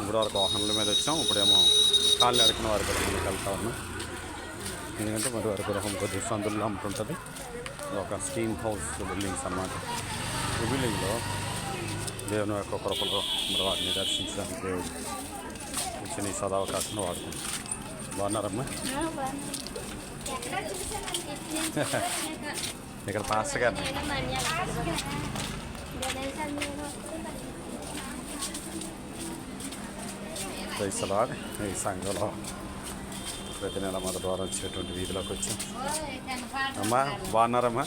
ఇప్పుడు వరకు వాహనాల మీద వచ్చాం. ఇప్పుడేమో కాళ్ళు అడుకున్న వారి గృహంలోకి వెళ్తా ఉన్నాం. ఎందుకంటే మరి వారి గృహం కొద్దిగా సందుల్లో అమ్ముతుంటుంది. ఒక స్టీమ్ హౌస్ బిల్డింగ్స్ అన్నమాట. ఈ బిల్డింగ్లో దేవుని యొక్క కృపలో మరి వారిని దర్శించడానికి దేవుడు ఇచ్చిన ఈ సదావకాశం వాడుకుంటాం. బాగున్నారమ్మా ఇక్కడ పాస్టర్ గారు. క్రైస్తలాడ్ ఈ సంఘంలో ప్రతి నెల మన ద్వారా వచ్చేటువంటి వీధిలోకి వచ్చాం. అమ్మా బాగున్నారమ్మా.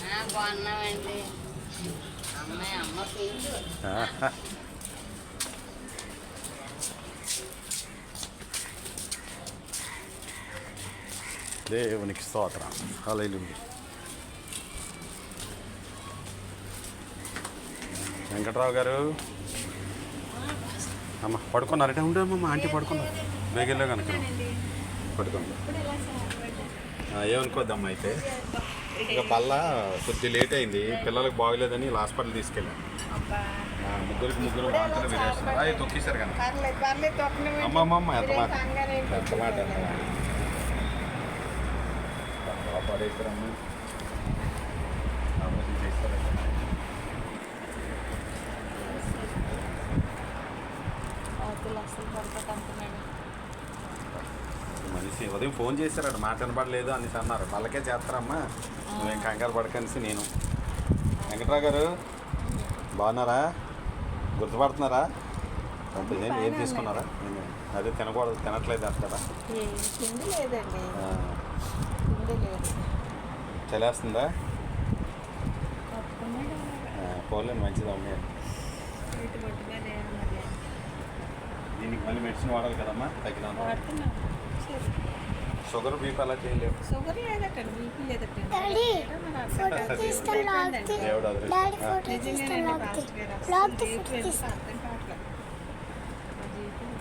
దేవునికి స్తోత్రం. హల్లెలూయా. వెంకట్రావు గారు. అమ్మ పడుకున్నారట ఉండమ్మా మా ఆంటీ పడుకున్నారు బేగెల్లో కనుక పడుకుందా ఏమనుకోద్దమ్మా అయితే ఇక బల్ల కొద్ది లేట్ అయింది పిల్లలకు బాగలేదని హాస్పిటల్ తీసుకెళ్ళాను ముగ్గురికి ముగ్గురు వాంతులు విరేస్తున్నారు అవి తొక్కేశారు కనుక అమ్మమ్మమ్మ ఎంత మాట ఎంత మాట ఎంత మాట. మనిషి ఉదయం ఫోన్ చేశారట మాట వినపడలేదు అనేసి అన్నారు. వాళ్ళకే చేస్తారమ్మా. నువ్వేం కంగారు పడకనేసి నేను. వెంకట్రావు గారు బాగున్నారా? గుర్తుపడుతున్నారా? ఏం ఏం తీసుకున్నారా? అదే తినకూడదు తినట్లేదు అంటారా? చలేస్తుందా పట్టుకున్నాడు ఆ, పోన్లేండి మంచిది అమ్మే ఇటు పట్టుకొని ఏమన్నది దీనికి మళ్ళీ మెడిసిన్ వాడాలి కదమ్మా? సరే షుగర్ బీపీ అలా చేయలేవు. షుగర్ లేదటండి బీపీ లేదటండి. డాడీ, మన ఫోటో అర్థం తీస్తే కావట్లేదు. లాగితే దేవుడు అదృష్టం. డాడీ ఆ. ఫోటో తీస్తే నిజంగానండి లాగితే పాస్టర్ గారు. అసలు లాగితే జీవితం ఫోటో ఎందుకు తీస్తా. అర్థం కావట్లేదు. మా జీవితం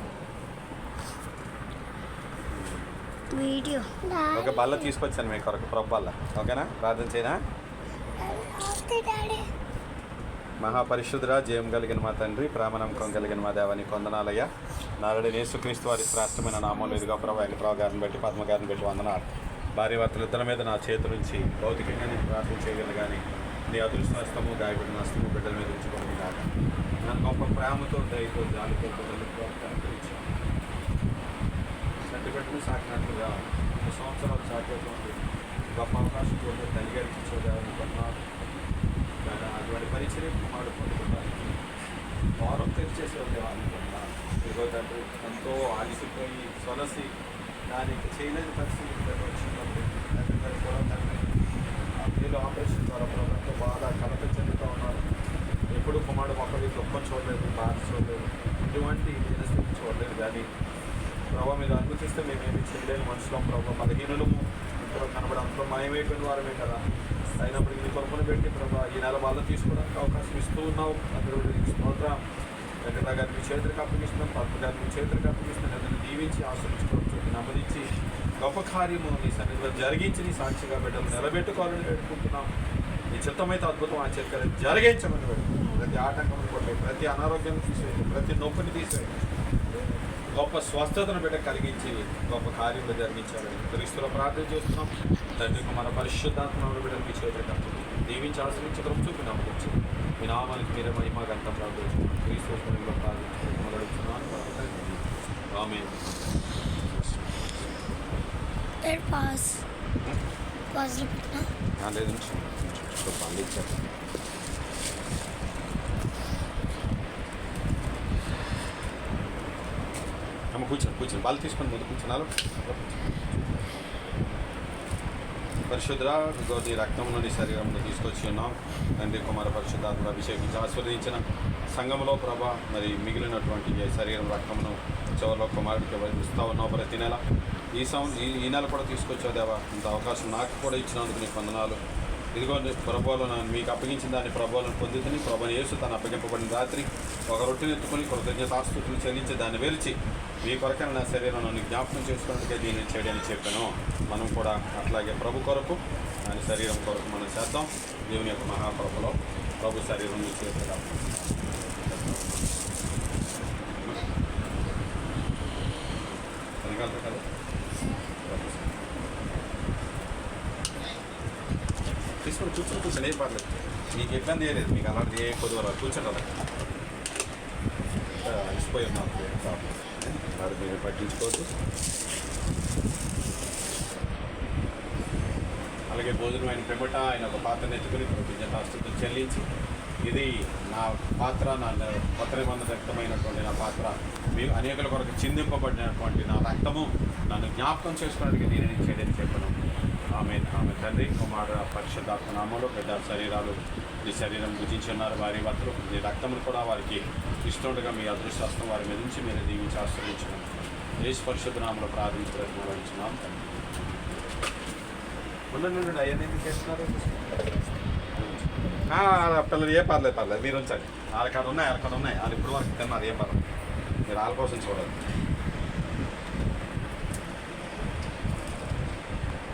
వీడియో. ఒక బల్ల తీసుకొచ్చాను మీ కొరకు ప్రభు బల్ల ఓకేనా? ప్రార్థన చేయనా? డాడీ. మహాపరిశుద్ధురా జయం కలిగిన మా తండ్రి ప్రామనమ్మకం కలిగిన మా దేవాని కొందనాలయ నారడి యేసుక్రీస్తు వారి శ్రేష్టమైన నామంలో ఇదిగా ప్రభు వెంకట్రావు గారిని బట్టి పద్మ గారిని బట్టి వందనాలు. భార్య భర్తలు ఇద్దరి మీద నా చేతి నుంచి భౌతికంగా నేను ప్రార్థన చేయగలను కానీ నీ అదృష్ట నష్టము గాయపడిన నష్టము బిడ్డల మీద ఉంచుకోవడం కాక నన్ను గొప్ప ప్రేమతో దయతో జాలితో సర్టిఫికెట్ను సాకినట్లుగా ఒక సంవత్సరాలు సాకేటువంటి గొప్ప అవకాశం కూడా తల్లి గారికి ఇచ్చేదాన్ని కానీ అటువంటి పరిచయం మాడుకుంటున్నాను వారం తెరిచేసే అనుకుంటున్నా ఇదిగో తండ్రి ఎంతో ఆలిసిపోయి సొలసి దానికి చేయలేని పరిస్థితి వచ్చినప్పుడు తండ్రి కూడా తండ్రి ఆ మీరు ఆపరేషన్ ద్వారా ఎంతో బాధ కలత చెందుతూ ఉన్నారు. ఎప్పుడు కుమారుడు ఒకరి గొప్ప చూడలేదు బాధ చూడలేదు ఇటువంటి చూడలేదు. కానీ ప్రభావ మీరు అనుమతిస్తే మేమేమి చేయలేని మనుషులం ప్రభావ బలహీనులము ఇప్పుడు కనబడంతో మాయమైపోయిన వారమే కదా. అయినప్పుడు నీ కొరకును పెట్టి ప్రభా ఈ నెల వాళ్ళు తీసుకోవడానికి అవకాశం ఇస్తూ ఉన్నావు అందరూ స్తోత్ర. వెంకట గారి మీ చేతులకు అప్పగిస్తున్నాం. పద్మ గారి మీ చేతులకు అప్పగిస్తున్నాం. అతను దీవించి ఆశ్రయించుకోవచ్చు నమ్మదించి గొప్ప కార్యము నీ సన్నిధిలో జరిగించి నీ సాక్షిగా బిడ్డలు నిలబెట్టుకోవాలని పెట్టుకుంటున్నాం నీ చిత్తమైతే అద్భుతం ఆశ్చర్యకరం జరిగించమని పెట్టుకుంటున్నాం ప్రతి ఆటంకం కొట్టే ప్రతి అనారోగ్యం తీసేయండి. ప్రతి నొప్పిని తీసేయండి. గొప్ప స్వస్థతను బిడ్డ కలిగించి గొప్ప కార్యములు జరిగించాలని క్రీస్తులో ప్రార్థన చేస్తున్నాం. తండ్రి మన పరిశుద్ధాత్మ బిడ్డ మీ చేతులకు దీవించి ఆశ్రయించి కృప చూపి నమ్మకం మీ నామానికి మీరే మహిమ గంట ప్రార్థన క్రీస్తు స్మరణలో ప్రార్థించి మొదలుచున్నాను ఆమె పెట్టినా? లేదు అమ్మ కూర్చోండి కూర్చొని వాళ్ళు తీసుకొని ముందు కూర్చున్నారు పరిశుద్ర నీ రక్తం నుండి శరీరంలో తీసుకొచ్చి ఉన్నాం. తండ్రి కుమార పరిశుద్ధాత్మ అభిషేకించి ఆశీర్వదించిన సంఘంలో ప్రభ మరి మిగిలినటువంటి శరీరం రక్తమును చివరిలో కుమారుడికి ఇస్తూ ఉన్నావు ప్రతి నెల. ఈ సం ఈ ఈ నెల కూడా తీసుకొచ్చావు దేవా. ఇంత అవకాశం నాకు కూడా ఇచ్చినందుకు నీకు వందనాలు. ఇదిగోండి ప్రభావం మీకు అప్పగించిన దాన్ని ప్రభావం పొందుతుంది ప్రభు యేసు తను అప్పగింపబడిన రాత్రి ఒక రొట్టెను ఎత్తుకుని కృతజ్ఞతాస్తుతులు చెల్లించి దాన్ని వెలిచి మీ కొరకైన నా శరీరం నన్ను జ్ఞాపకం చేసుకున్నట్టుగా దీన్ని చేయడానికి చెప్పాను. మనం కూడా అట్లాగే ప్రభు కొరకు దాని శరీరం కొరకు మనం చేద్దాం. దేవుని యొక్క మహాప్రభలో ప్రభు శరీరం చేద్దాం వెనకాల కదా. కూర్చోండి కూర్చొని కూర్చొని ఏం పర్లేదు. మీకు ఇబ్బంది ఏం లేదు. మీకు అలాంటి ఏ కొద్దిగా రాదు. కూర్చోండి. అలా అలసిపోయి ఉన్నాం అది మీరు పట్టించుకోవద్దు. అలాగే భోజనం అయిన పిమ్మట ఆయన ఒక పాత్ర ఎత్తుకుని ఆస్తులు చెల్లించి ఇది నా పాత్ర నా కొత్త నిబంధన రక్తమైనటువంటి నా పాత్ర. మీరు అనేకుల కొరకు చిందింపబడినటువంటి నా రక్తము నన్ను జ్ఞాపకం చేసుకోవడానికి నేను చేయడానికి చెప్పడం ఆమె ఆమె తండ్రి కుమార పరిశుద్ధాత్మ నామంలో పెద్ద శరీరాలు ఈ శరీరం భుజించున్నారు వారి భర్తలు ఈ రక్తములు కూడా వారికి ఇస్తుండగా మీ అదృష్టాస్తం వారి మీద నుంచి మీరు దీవించి ఆశ్రయించడం. దేశ పరిశుద్ధ నామంలో ప్రార్థించున్నాం తండ్రి ఉండండి ఉండండి ఎందుకు చేస్తున్నారు? పిల్లలు ఏ పర్లేదు పర్లేదు. మీరు ఉంచండి. వాళ్ళ కాడ ఉన్నాయి వాళ్ళ కాడ ఉన్నాయి. వాళ్ళు ఇప్పుడు వరకు తిన్నారు ఏ పర్లేదు. మీరు వాళ్ళ కోసం చూడాలి అది ఉంచు. అది కట్.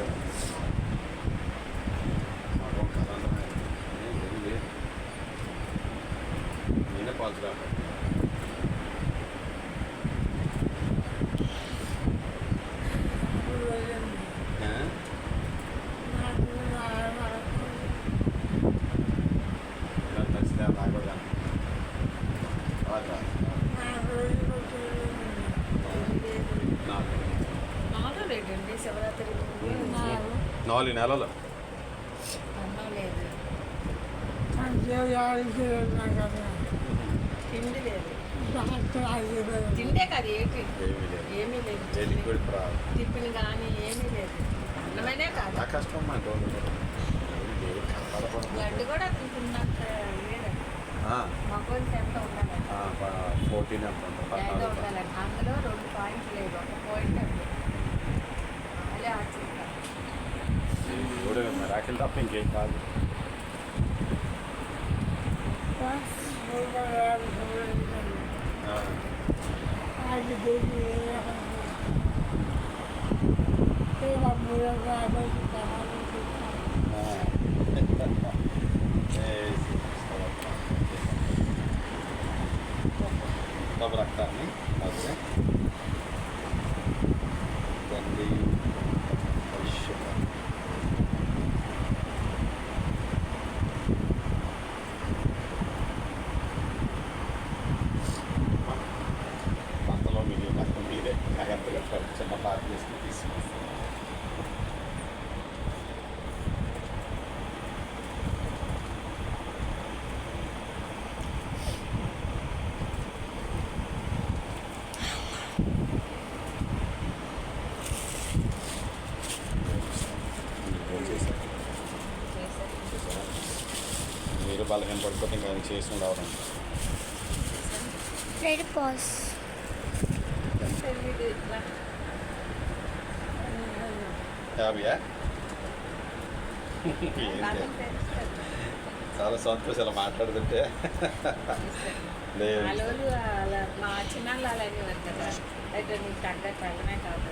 Thank you. నాలుగు నెలలు. తిండి కాదు ఏంటి ఏమీ లేదు. టిఫిన్ కానీ ఏమీ లేదు. అన్నమైనా కాదు కష్టం కూడా తింటున్నట్టు ఎంత ఉండాలి. ఫోర్టీన్ అందులో రెండు పాయింట్లు లేదు ఒక పాయింట్ ఉంది అదే ఆశ్చర్యం ఎవడు రాకెల్ తప్ప ఇంకేం కాదు ఆ, ఆ. Eh, sì, stavo మీరు బలహీన పడిపోతే ఇంకా చేసి రావడం రెడీ పాస్ తెలుస్తుంది. చాలా సంతోషం ఇలా మాట్లాడుతుంటే. లేదు. వాళ్ళు అలా మా చిన్నాళ్ళు అలాగే వారు కదా. అయితే నీకు తగ్గట్టు వెళ్ళనే కాదు.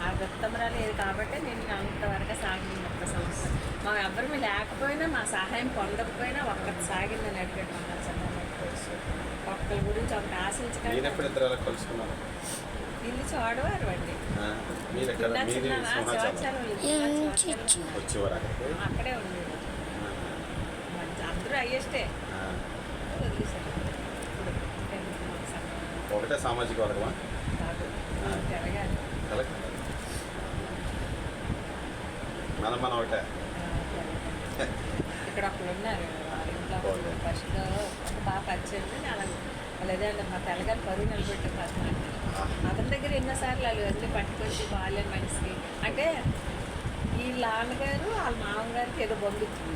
ఆ దత్తమరా లేదు కాబట్టి నేను అంతవరకు సాగింది ఒక్క సంవత్సరం. మా ఎవరు లేకపోయినా మా సహాయం పొందకపోయినా ఒక్కటి సాగిందని అడిగాడు మా చిన్న తెలుసు ఒక్కరి గురించి ఒకటి నేను ఆశించకండి ఇల్లు చూడవారు అండి. అక్కడే మంచి అందరూ అయ్యేస్టే ఒకటే సామాజిక వర్గమా? మనం మనం ఒకటే ఇక్కడ ఒకళ్ళు ఉన్నారు. వాళ్ళ ఇంట్లో ఓకే. ఫస్ట్ ఒక బాగా పరిచయం అలా లేదే మా తెల్లగారు పరువు నిలబెట్టే పద్మ అతని దగ్గర ఎన్నోసార్లు వాళ్ళు అన్ని పట్టుకొచ్చి బాగాలేని మనిషికి. అంటే ఈ నాన్నగారు వాళ్ళ మామగారికి ఏదో బంధుత్వం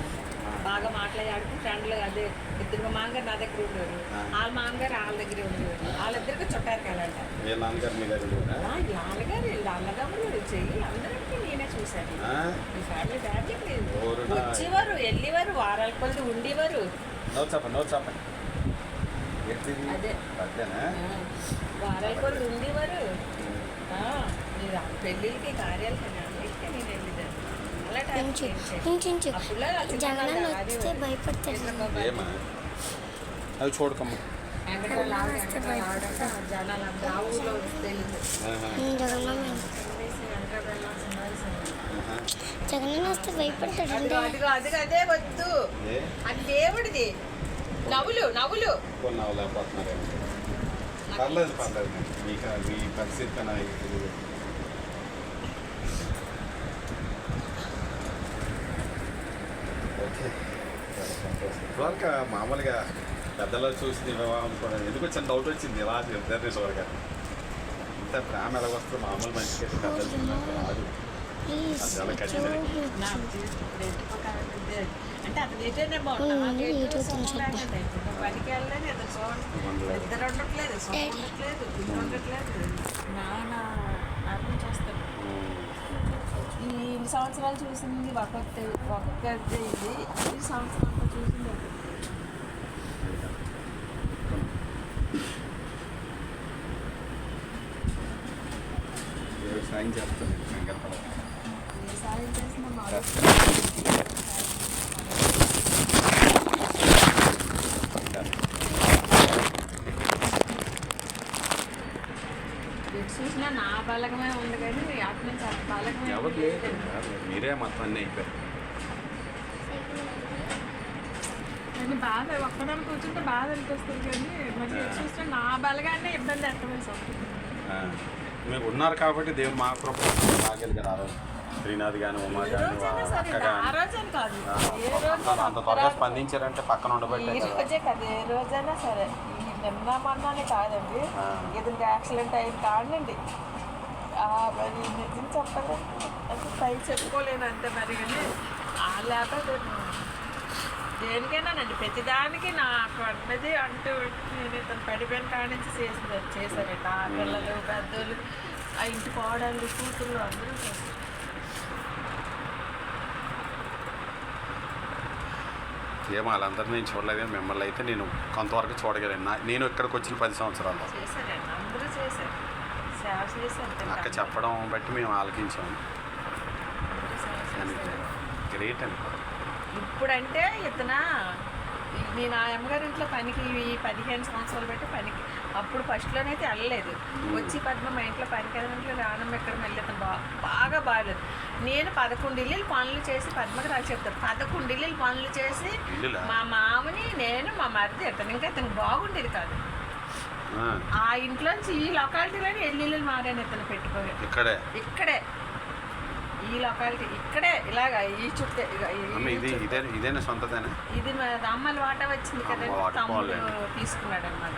బాగా మాట్లాడి ఫ్రెండ్లు అదే ఇద్దరు మామగారు నా దగ్గర ఉండేవారు. వాళ్ళ మామగారు వాళ్ళ దగ్గర ఉండేవారు. వాళ్ళిద్దరికి చుట్టారు కలంట వీళ్ళ నాన్నగారు మీ దగ్గర? నాన్నగారు అన్నదమ్ములు చెయ్యి అందరికీ నేనే చూశాను. ఆ? ఈ ఫ్యామిలీ నా- వచ్చేవారు వెళ్ళేవారు వారాల కొద్ది ఉండేవారు. అదే. వారాల కొద్ది ఉండేవారు. పెళ్ళిళ్ళకి కార్యాలకి అన్నిటికీ నేను వెళ్ళేదాన్ని. అది వస్తే భయపడతాడు. అవి చూడకమ్మ వస్తే అదిగో అదే వద్దు అది దేవుడిది నవ్వులు నవ్వులు పర్లేదు పర్లేదు మీకు మీ పరిస్థితి కన్నా. ఓకే మామూలుగా పెద్దలు చూసి వివాహం కూడా ఎందుకు వచ్చిన డౌట్ వచ్చింది. ఇలా చెప్తారు చూడగా ఇంత ప్రేమ ఎలా వస్తుంది మామూలు మనిషికి అయితే పెద్దలు రాదు. చాలా. నాకు అంటే అతను బాగుంటుంది నాకు. పనికి వెళ్ళలేదు? ఇద్దరు ఉండట్లేదు నాన్న చేస్తాడు. ఈ సంవత్సరాలు చూసింది ఒక్కొక్క ఒక్కొక్కది ఇది ఈ సంవత్సరం అంతా చూసింది ఒకటి. వ్యవసాయం చేస్తాను సంగతి ఏ సాయం చేసినా మాలో ఎటు చూసినా నా బలగమే ఉంది కానీ అటు నుంచి అటు బలగమే ఎవరు లేదు మీరే మొత్తం అన్నీ అయిపోయారు. కానీ బాధ ఒక్కదాన్ని కూర్చుంటే బాధ అనిపిస్తుంది కానీ మరి ఎటు చూసినా నా బలగానే ఇబ్బంది ఆ, మీరు ఉన్నారు కాబట్టి దేవుడు మా కృప రాగలి కదా ఆ రోజు. శ్రీనాథ్ కానీ ఉమా కానీ అక్క కానీ అంత అంత త్వరగా స్పందించారంటే పక్కన ఉండబట్టే కదా ఏ రోజైనా సరే. నిన్న మొన్ననే కాదండి. ఏదైనా యాక్సిడెంట్ అయిన కాదండి మరి నిజం చెప్పాలంటే అది పై చెప్పుకోలేను అంతే మరి కానీ ఆ లేకపోతే దేనికైనానండి ప్రతిదానికి నాకు అన్నది అంటూ నేను ఇతను పడిపోయిన కాడ నుంచి చేసింది చేశారండి ఆ పిల్లలు పెద్దోళ్ళు ఆ ఇంటి కోడళ్ళు కూతుళ్ళు అందరూ చేస్తారు ఏమో వాళ్ళందరినీ నేను చూడలేదు మిమ్మల్ని అయితే నేను కొంతవరకు చూడగలను. నేను ఇక్కడికి వచ్చిన పది సంవత్సరాల్లో. చేశారండి అందరూ చేశారు. సేవ చేశారు. అక్క చెప్పడం బట్టి మేము ఆలకించాము. గ్రేట్ అండి. ఇప్పుడంటే ఇతన నేను ఆ అమ్మగారి ఇంట్లో పనికి ఈ పదిహేను సంవత్సరాలు పెట్టి పనికి అప్పుడు ఫస్ట్లోనైతే వెళ్ళలేదు. వచ్చి పద్మ మా ఇంట్లో పనికి వెళ్ళినట్లు రానమ్మ ఎక్కడ ఇతను బా బాగా బాగాలేదు. నేను పదకొండు ఇల్లులు పనులు చేసి పద్మకి నాకు చెప్తాను. పదకొండు ఇల్లులు పనులు చేసి? మా మామని నేను మా మరిది ఇతను ఇంకా ఇతను బాగుండేది కాదు. ఆ, ఇంట్లోంచి ఈ లొకాలిటీలోనే ఎల్లు మారాను ఇతను పెట్టుకోగా ఇక్కడే? ఇక్కడే. ఈ లొకాలిటీ ఇక్కడే ఇలాగా ఈ చుట్టే ఇది. ఇదే ఇదేనా సొంతదేనా? ఇది అమ్మల వాట వచ్చింది కదండి తమ్ముడు. తీసుకున్నాడు అనమాట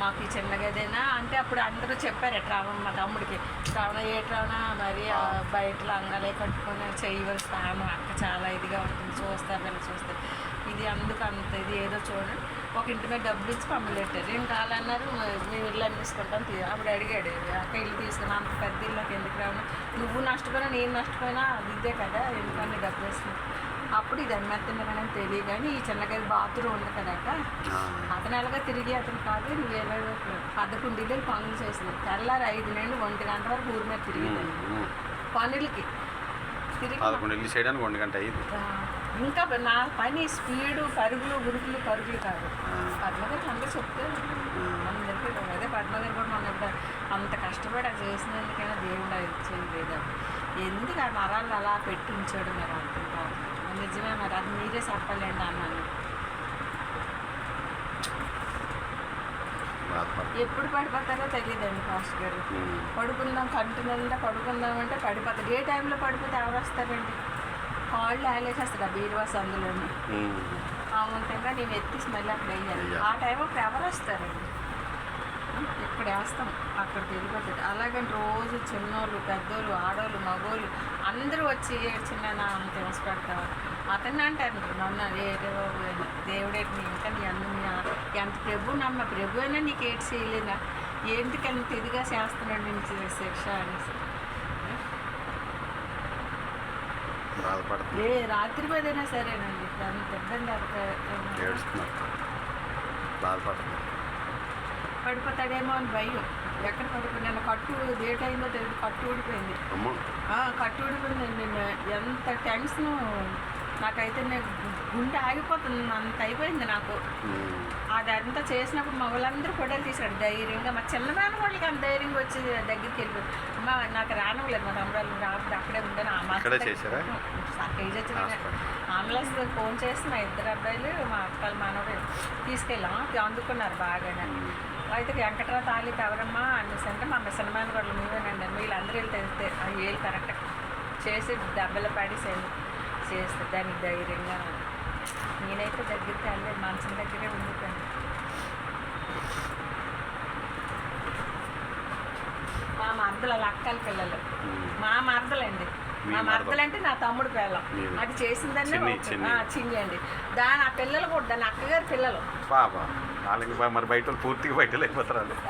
మాకు ఈ చిన్న గదేనా? అంటే అప్పుడు అందరూ చెప్పారు రావణ మా తమ్ముడికి రావణ ఏట్రావణ మరి బయట లంగాలే కట్టుకొని చేయవలసిన అక్క చాలా ఇదిగా ఉంటుంది చూస్తారు వీళ్ళు చూస్తారు ఇది అందుకు అంత ఇది ఏదో చూడండి. ఒక ఇంటి మీద డబ్బులు ఇచ్చి పంపలేటారు. ఏం కావాలన్నారు మేము ఇల్లు అన్నిసుకుంటాం తీ అప్పుడు అడిగాడు. అక్క ఇల్లు తీసుకున్నా అంత పెద్ద ఇల్లుకి ఎందుకు రావడం నువ్వు నష్టపోయినా నేను నష్టపోయినా అది ఇదే కదా ఎందుకని డబ్బులు వేసుకున్నా అప్పుడు ఇది అమ్మేస్తున్నారని తెలియదు కానీ ఈ చిన్నగది బాత్రూమ్ ఉంది కదా అక్క. ఆ, అతను ఎలాగో తిరిగి అతను కాదు నువ్వు పదకొండు ఇల్లు పనులు చేసింది తెల్లారి ఐదు నుండి ఒంటి గంట వరకు ఊరి మీద తిరిగింది ఉమ్. పనులకి. తిరిగి పదకొండు ఇల్లు చేయడానికి ఒంటి గంట అయ్యింది ఇంకా నా పని స్పీడు పరుగులు ఉరుకులు పరుగులు కాదు. పద్మగారు అందరూ చెప్తే అందరికీ అదే పద్మగారు కూడా మొన్న ఇప్పుడు అంత కష్టపడి అది చేసినందుకైనా దేవుడు అది ఇచ్చేది లేదా? ఎందుకు ఆ నరాలు అలా పెట్టి ఉంచాడు మరి కాదు నిజమే మరి అది మీరే చెప్పలేండి అన్నాను ఎప్పుడు పడిపోతారో తెలియదండి ఫాస్ట్ గారు. పడుకుందాం కంటి నిండా పడుకుందాం అంటే పడిపోతాడు ఏ టైంలో పడిపోతే ఎవరు వస్తారండి కాళ్ళు ఆలేసేస్తాడు ఆ బీరువాస్ అందులోని ఉమ్. ఆ నేను ఎత్తి స్మెల్ అక్కడ వేయాలి. ఆ టైం అప్పుడు ఎవరు వస్తారండి ఇక్కడ వేస్తాం? అక్కడ వెళ్ళిపోతుంది అలాగని రోజు చిన్నోళ్ళు పెద్దోళ్ళు ఆడోళ్ళు మగోళ్ళు అందరూ వచ్చి ఏడ్చిన నా పెడతావు అతన్ని అంటారు నన్ను ఏదో దేవుడే నీ ఇంకా నీ అన్న ఎంత ప్రభు నమ్మ ప్రభు అయినా నీకు ఏడ్ చేయలేదా? అంత ఇదిగా చేస్తున్నాడు నేను శిక్ష అనేసి. బాధపడుతుంది. ఏ రాత్రి పదైనా సరేనండి. అంత ఇబ్బంది అవ్వక- ఏడుస్తున్నారు. బాధపడుతుంది పడిపోతాడేమో అని భయం. ఎక్కడ పడిపోయి నన్ను కట్టు లేట్ అయిందో తెలియదు కట్టు ఊడిపోయింది. కట్టు ఊడిపోయింది నేను ఎంత టెన్షన్ నాకైతే నేను గుండె ఆగిపోతుంది అంత అయిపోయింది నాకు ఉమ్. అదంతా చేసినప్పుడు మా వాళ్ళందరూ ఫోటోలు తీశాడు ధైర్యంగా మా చిన్న మేన వాళ్ళకి అంత ధైర్యంగా వచ్చి దగ్గరికి వెళ్ళిపోయి అమ్మ నాకు రానివ్వలేదు మా తమ్ముడు రాకపోతే అక్కడే ఉండను ఆ చేశారా? కేజీ వచ్చిన. అంబులెన్స్ ఫోన్ చేసి మా ఇద్దరు అబ్బాయిలు మా అక్కలు మనవడు తీసుకెళ్ళాం అందుకున్నారు బాగానే అయితే వెంకట్రావు తాలికి ఎవరమ్మా అనేసి అంటే మా మిసన్మాన్ వాళ్ళు మీవేనండి వీళ్ళందరూ వెళ్తే ఆ ఏళ్ళు కరెక్ట్ చేసి దెబ్బలు పడేసాను చేస్తే దానికి ధైర్యంగా నేనైతే దగ్గరికి వెళ్ళలేదు మంచం దగ్గరే ఉండిపోయాను. మా మరదలు అక్కల పిల్లలు. మా మరదలండి. మీ మా మరదలు. మరదలంటే నా తమ్ముడు పిల్ల. మీది. అది చేసిందనే చిన్ని, అండి దాని ఆ పిల్లలు కూడా దాని అక్కగారి పిల్లలు. మరి బయట పూర్తిగా బయట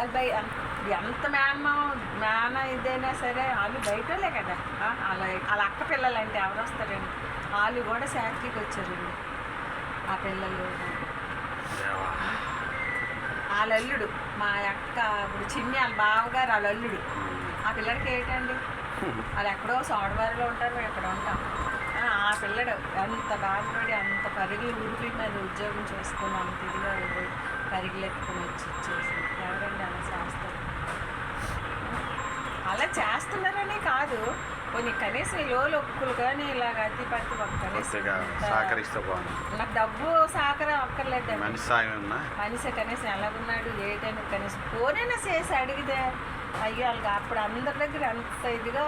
అది ఎంత మేనమా మేన ఇదైనా సరే వాళ్ళు బయటలే కదా. వాళ్ళ వాళ్ళ అక్క పిల్లలు అంటే ఎవరు వస్తారండి? వాళ్ళు కూడా ఫ్యాక్టరీకి వచ్చారు. ఆ పిల్లలు. వాళ్ళల్లుడు వాళ్ళ అల్లుడు మా అక్క ఇప్పుడు చిన్ని వాళ్ళ బావగారు వాళ్ళ అల్లుడు ఆ పిల్లడికి ఏంటండి? వాళ్ళు ఎక్కడో సోడవారిలో ఉంటారు మేము ఎక్కడ ఉంటాం. ఆ, పిల్లడు అంత బాధపడి అంత పరుగులు ఊరికి ఉద్యోగం చేసుకుని అంత ఇదిగా పరుగులు ఎత్తుకుని వచ్చి ఇచ్చేసి ఎవరండి అలా చేస్తారు? అలా చేస్తున్నారనే కాదు. కొన్ని కనీసం ఈ లోలు ఒప్పుకులు కానీ ఇలాగ అతి పత్తి కొద్దిగా సహకరిస్తే బాగుంది నాకు డబ్బు సహకారం అక్కర్లేదండి. మనిషి సాయం ఉన్నా. మనిషి కనీసం ఎలాగున్నాడు ఏటైనా కనీసం ఫోనైనా చేసి అడిగితే అయ్యో వాళ్ళకి అప్పుడు అందరి దగ్గర ఎంత ఇదిగా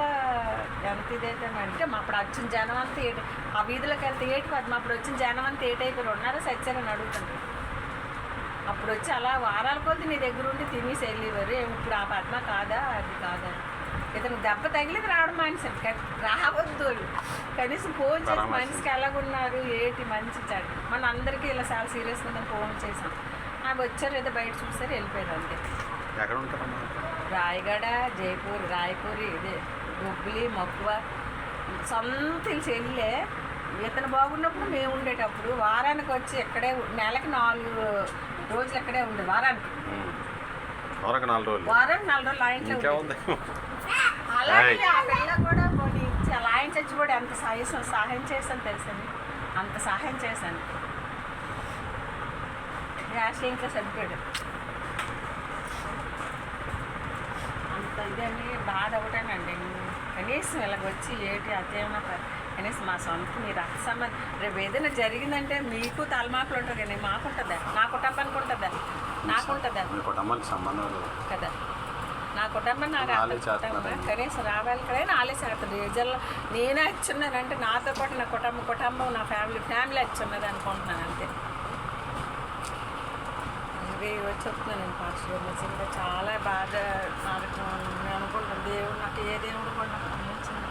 ఎంత ఇదైతే అంటే మా అప్పుడు వచ్చిన జనం అంతా ఏటి ఆ వీధిలోకి వెళ్తే ఏటి పద్మ అప్పుడు వచ్చిన జనం అంతా ఏటైపోయారు ఉన్నారా? సచ్చారని అడుగుతుంటారు అప్పుడు వచ్చి అలా వారాల కొద్ది నీ దగ్గర ఉండి తినేసి వెళ్ళేవారు. ఏం ఇప్పుడు ఆ పద్మ కాదా? అది కాదా? ఇతను దెబ్బ తగిలిది రావడం మానేశాడు కానీ రావద్దు. కనీసం ఫోన్ చేసి. మనిషికి ఎలాగున్నారు ఏంటి మంచి చెడు? మన అందరికీ ఇలా చాలా సీరియస్గా ఉందని ఫోన్ చేసాం అవి వచ్చారు ఏదో బయట చూసారు వెళ్ళిపోయారు అంతే. రాయగడ జైపూర్ రాయపూర్ ఇదే బొబ్బిలి మక్కువ సొంత చెల్లె. ఇతను బాగున్నప్పుడు మేము ఉండేటప్పుడు వారానికి వచ్చి ఇక్కడే నెలకి నాలుగు రోజులు ఇక్కడే ఉండేది వారానికి. వరకు నాలుగు రోజులు. వారానికి నాలుగు రోజులు ఆ ఇంట్లో అలాగే. ఆ పిల్ల కూడా పోనీ ఆయన చచ్చిపోయి ఎంత సాయం సహాయం చేశాను తెలుసండి అంత సహాయం చేశాను. గ్యాస్ ఇంకా చనిపోయాడు అంత ఇదని బాధ ఒకటేనండి. కనీసం ఇలాగ వచ్చి ఏటి అతేమన్నా ప- కనీసం మా సొంత మీ రక్త సంబంధం రేపు ఏదైనా జరిగిందంటే మీకు తలమాకులు ఉంటుంది కానీ మాకు ఉంటుందా? నా కుటుంబానికి ఉంటుందా? నాకు ఉంటుందా? మీ కుటుంబానికి సంబంధం కదా. నా కుటుంబం నాకు. కనీసం రావాలి కదా నాలే చేస్తుంది రిజల్లో నేనే ఇచ్చున్నానంటే నాతో పాటు నా కుటుంబం కుటుంబం నా ఫ్యామిలీ ఫ్యామిలీ ఇచ్చున్నది అనుకుంటున్నాను అంతే. ఇవి చెప్తున్నాను నేను పాస్టర్ చాలా బాధ నాకు నేను అనుకుంటాను దేవుడు నాకు ఏ దేవుడు కూడా నాకు అందించింది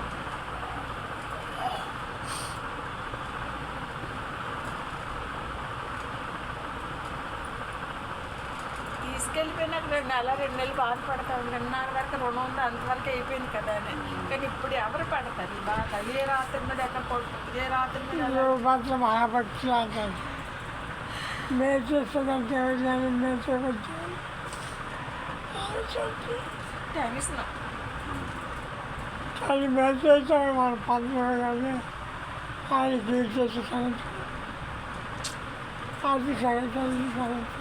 తీసుకెళ్ళిపోయినాక రెండు నెల రెండు నెలలు బాధపడతాం రెండున్నర వరకు రుణం ఉంది అంతవరకు అయిపోయింది కదా అని. కానీ ఇప్పుడు ఎవరు పడతారు? ఈ బాధ. ఏ రాత్రి మీద ఎక్కడ పడుతుంది ఏ రాత్రి మీద ఎలా- మాత్రం ఆపచ్చు అంటారు మేసేస్తుందంటే ఎవరిని మేసేవచ్చు టెన్షన్ అది మేసేస్తాడు మన పనులు కానీ ఆయన తీసేసి సంగతి. అది సంగతి ఇది సంగతి.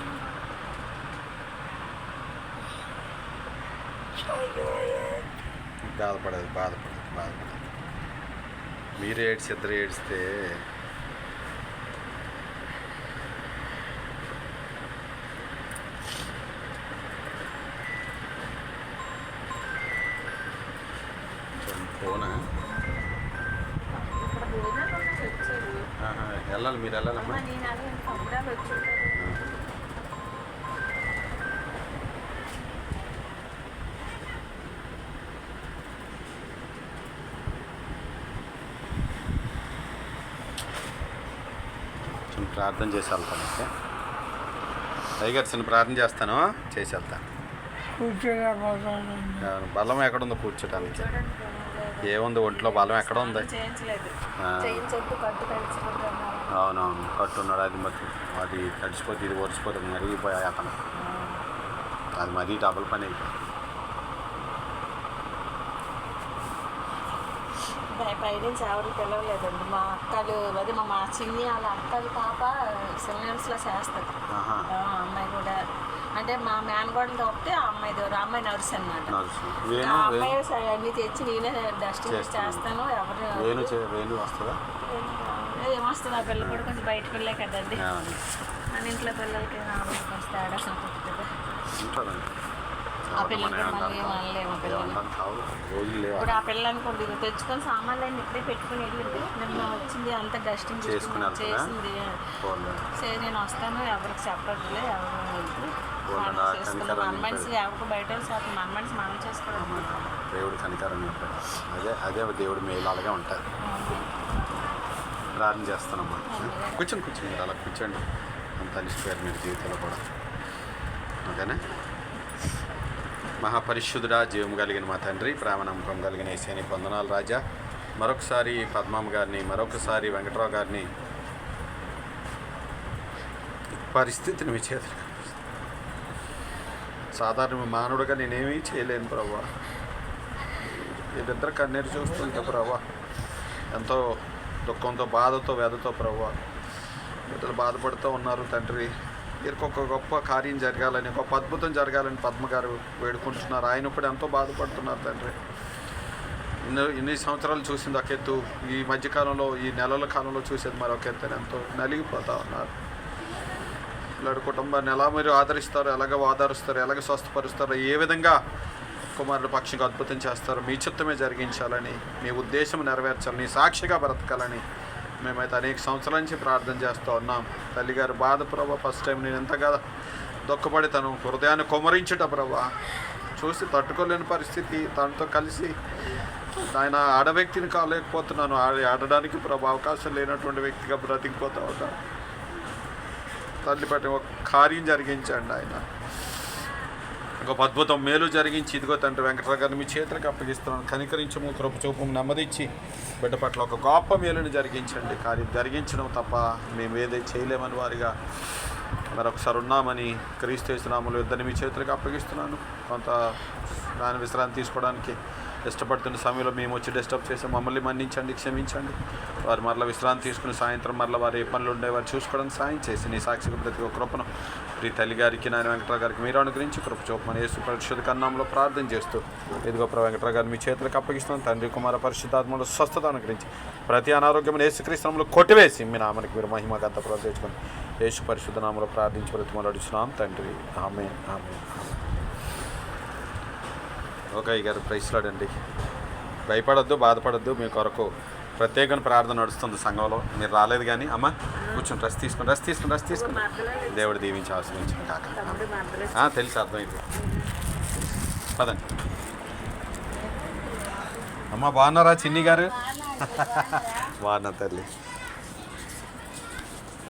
బాధపడదు బాధపడదు బాధపడదు మీరు ఏడ్చి ఇద్దరు ఏడిస్తే ఫోనా వెళ్ళాలి మీరు వెళ్ళాలమ్మా ప్రార్థన చేసి వెళ్తాను అయ్యగారు చిన్న ప్రార్థన చేస్తాను చేసి వెళ్తాను. బలం ఎక్కడుందో కూర్చోటానికి. చూడండి బాబు. ఏముంది ఒంట్లో బలం ఎక్కడ ఉంది? అవునవును కట్టున్నాడు అది మరి అది తడిచిపోతే ఇది ఒడిచిపోతుంది మరిగిపోయాయి అతను. అది మరీ డబుల్ పని అయిపోయింది పైనుంచి ఎవరు పిలవలేదండి. మా అక్కలు అదే మా మా చిన్ని వాళ్ళ అక్కలు పాప సిలిండర్స్లో చేస్తుంది. అమ్మాయి కూడా. అంటే మా మేనగోడలు తప్పితే ఆ అమ్మాయి ఆ అమ్మాయి నర్స్ అనమాట ఆ అమ్మాయి అన్ని తెచ్చి నేనే డస్టింగ్ చేస్తాను. ఎవరు వేణు చే- వేణు వస్తుందా? ఏమొస్తుంది ఆ పిల్ల కూడా కొంచెం బయట పిల్లే కదండి. మన ఇంట్లో పిల్లలకి నాలుగు కొంచెం తేడా ఉంటుంది ఆ పిల్లలకి మళ్ళీ పిల్లలు ఇప్పుడు ఆ పిల్ల అనుకోండి తెచ్చుకొని సామాన్లు అన్ని ఇప్పుడే పెట్టుకుని వెళ్ళింది. నిన్న వచ్చింది అంత డస్టింగ్ చేసుకుని? చేసింది. సరే నేను వస్తాను ఎవరికి చెప్పట్లే ఎవరు మనం నా చేసుకుందాం. కనికరం మన మనిషి. ఎవరికి బయట వాళ్ళు మన మనిషి మనం చేసుకోవడం దేవుడు కనికరం అదే అదే దేవుడు మేలు అలాగే ఉంటుంది ప్రార్థన చేస్తానమ్మా కూర్చొని మీరు అలా కూర్చోండి. అంత అలిసిపోయారు మీరు జీవితంలో కూడా. ఓకేనా? మహాపరిశుద్ధుడా జీవం కలిగిన మా తండ్రి ప్రేమనమ్మకం కలిగిన ఏసేని పొందనాలు రాజా. మరొకసారి పద్మమ్మ గారిని మరొకసారి వెంకట్రావు గారిని పరిస్థితిని మీ చేతులు సాధారణ మానవుడిగా నేనేమీ చేయలేను ప్రభా. వీళ్ళిద్దరు కన్నీరు చూస్తుంటే ప్రభా ఎంతో దుఃఖంతో బాధతో వ్యధతో ప్రభా బిడ్డలు బాధపడుతూ ఉన్నారు తండ్రి. వీరికి ఒక గొప్ప కార్యం జరగాలని గొప్ప అద్భుతం జరగాలని పద్మగారు వేడుకుంటున్నారు. ఆయన కూడా ఎంతో బాధపడుతున్నారు తండ్రి. ఇన్ని ఇన్ని సంవత్సరాలు చూసింది ఒక ఎత్తు. ఈ మధ్యకాలంలో ఈ నెలల కాలంలో చూసేది మరొక ఎత్తు ఎంతో నలిగిపోతూ ఉన్నారు. ఇలాంటి కుటుంబాన్ని ఎలా మీరు ఆదరిస్తారు ఎలాగ ఆదరిస్తారు ఎలాగ స్వస్థపరుస్తారో ఏ విధంగా కుమారుడు పక్షికి అద్భుతం చేస్తారు మీ చిత్తమే జరిగించాలని మీ ఉద్దేశం నెరవేర్చాలని సాక్షిగా బ్రతకాలని మేమైతే అనేక సంవత్సరాల నుంచి ప్రార్థన చేస్తూ ఉన్నాం. తల్లిగారు బాధ ప్రభా ఫస్ట్ టైం నేను ఎంతగా దుఃఖపడి తను హృదయాన్ని కొమరించుట ప్రభా. చూసి తట్టుకోలేని పరిస్థితి తనతో కలిసి ఆయన ఆడ వ్యక్తిని కాలేకపోతున్నాను. ఆడ ఆడడానికి ప్రభా అవకాశం లేనటువంటి వ్యక్తిగా బ్రతికిపోతూ ఉన్నాను తల్లి పట్ల ఒక కార్యం జరిగించండి ఆయన. ఒక అద్భుతం. మేలు జరిగించి ఇదిగో తండ్రి వెంకటరావు గారిని మీ చేతులకు అప్పగిస్తున్నాను. కనికరించము కృపచూపము నెమ్మదిచ్చి బిడ్డ పట్ల ఒక గొప్ప మేలుని జరిగించండి. కార్యం జరిగించడం తప్ప మేము ఏదైతే చేయలేమని వారిగా మరొకసారి ఉన్నామని క్రీస్తు యేసునామములో ఇద్దరిని మీ చేతులకు అప్పగిస్తున్నాను. కొంత దాని విశ్రాంతి తీసుకోవడానికి ఇష్టపడుతున్న సమయంలో మేము వచ్చి డిస్టర్బ్ చేసి మమ్మల్ని మన్నించండి క్షమించండి. వారు మరలా విశ్రాంతి తీసుకుని సాయంత్రం మరలా వారు ఏ పనులు ఉండే వారు చూసుకోవడం సాయం చేసి నీ సాక్షిగా ప్రతి ఒక్క కృపను ప్రీ తల్లి గారికి నాయన వెంకటరావు గారికి మీరు అనుగ్రహించి కృప చూపమని యేసు పరిశుద్ధ కన్నాంలో ప్రార్థన చేస్తూ ఇదిగో ప్ర వెంకటరావు గారు మీ చేతులకు అప్పగిస్తున్నాను తండ్రి కుమార పరిశుద్ధాత్మలో స్వస్థత అనుగ్రహించి ప్రతి అనారోగ్యం యేసుక్రీస్తునంలో కొట్టివేసి మీ నామనికి మీరు మహిమ గంత ప్రవేశించుకొని యేసు పరిశుద్ధ నామంలో ప్రార్థించి బ్రతిమలు అడుగుతున్నాం తండ్రి ఆమె ఆమె ఓకే గారు ప్రైస్లాడండి భయపడొద్దు బాధపడొద్దు మీ కొరకు ప్రత్యేకమైన ప్రార్థన నడుస్తుంది సంఘంలో. మీరు రాలేదు కానీ అమ్మ కూర్చొని రెస్ట్ తీసుకుని రెస్ట్ తీసుకుని రెస్ట్ తీసుకుని దేవుడు దీవించి ఆశ్రయించిన కాక. తెలుసు అర్థమైంది. పదండి. అమ్మ బాగున్నారా చిన్ని గారు? బాగున్నా తల్లి.